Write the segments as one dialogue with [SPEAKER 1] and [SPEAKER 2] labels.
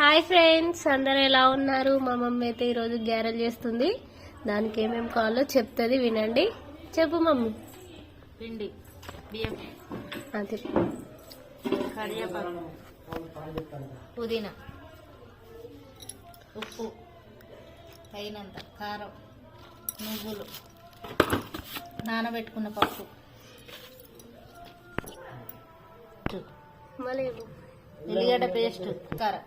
[SPEAKER 1] Hi friends అందరు ఎలా ఉన్నారు? మా మమ్మీ అయితే ఈరోజు గ్యారెల్ చేస్తుంది. దానికి ఏమేమి కావాలో చెప్తుంది వినండి. చెప్పు మమ్మీ.
[SPEAKER 2] పిండి బియ్యం
[SPEAKER 1] చెప్పు.
[SPEAKER 2] కరివేపాకు పుదీనా ఉప్పు తగినంత కారం నువ్వులు నానబెట్టుకున్న పప్పు.
[SPEAKER 1] మళ్ళీ చెప్పు.
[SPEAKER 2] ఉల్లిగడ్డ పేస్ట్ కారం.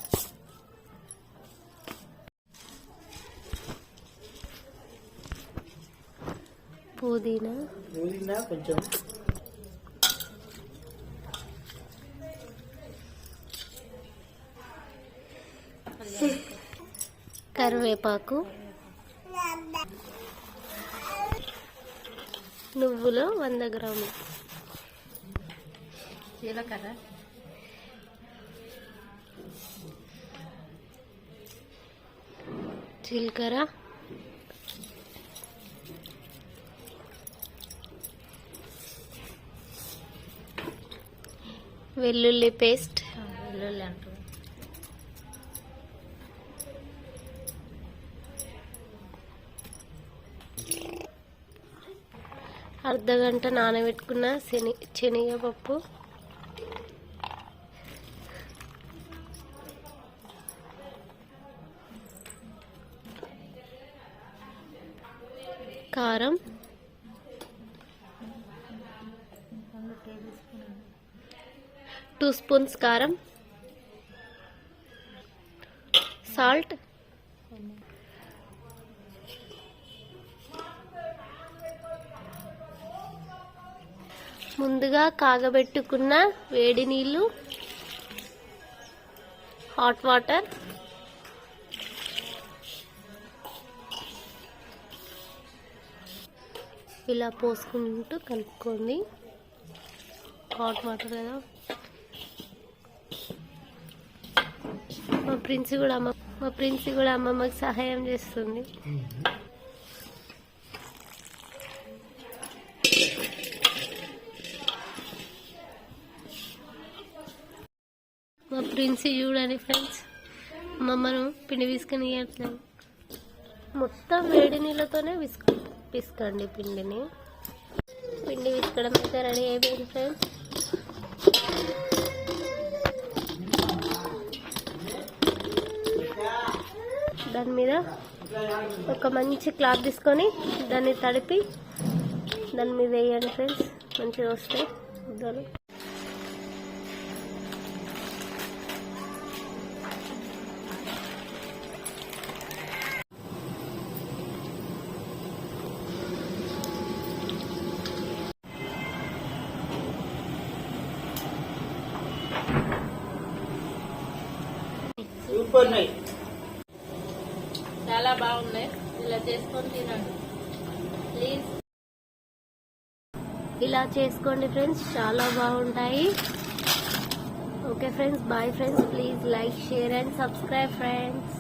[SPEAKER 1] పుదీనా?
[SPEAKER 3] నూనె కొంచెం.
[SPEAKER 1] కరివేపాకు. నువ్వులు వంద గ్రాములు.
[SPEAKER 2] జీలకర్ర
[SPEAKER 1] జీలకర్ర. వెల్లుల్లి పేస్ట్.
[SPEAKER 2] వెల్లుల్లి అంటారు.
[SPEAKER 1] అర్ధ గంట నానబెట్టుకున్న శని శనగపప్పు. కారం. టూ స్పూన్స్ కారం. సాల్ట్. ముందుగా కాగబెట్టుకున్న వేడి నీళ్ళు హాట్ వాటర్ ఇలా పోసుకుంటూ కలుపుకోండి. హాట్ వాటర్ కదా. మా ప్రిన్స్ కూడా అమ్మ మా ప్రిన్స్ కూడా అమ్మమ్మకి సహాయం చేస్తుంది. మా ప్రిన్స్ చూడండి ఫ్రెండ్స్ మమ్మను పిండి విసుకని ఇవ్వట్లేదు మొత్తం వేడి నీళ్ళతోనే విసుక పిసుకండి పిండిని. పిండి విసుకడం అయితే రెడీ అయిపోయింది ఫ్రెండ్స్. దాని మీద ఒక మంచి క్లాత్ తీసుకొని దాన్ని తడిపి దాని మీద వేయండి ఫ్రెండ్స్. మంచిగా వస్తాయి. ముద్దలు
[SPEAKER 3] సూపర్ నైట్
[SPEAKER 2] చాలా బాగున్నాయి. ఇలా చేసుకొని తినండి. ప్లీజ్
[SPEAKER 1] ఇలా చేసుకోండి ఫ్రెండ్స్. చాలా బాగుంటాయి. Okay friends. Bye friends. Please like share and subscribe friends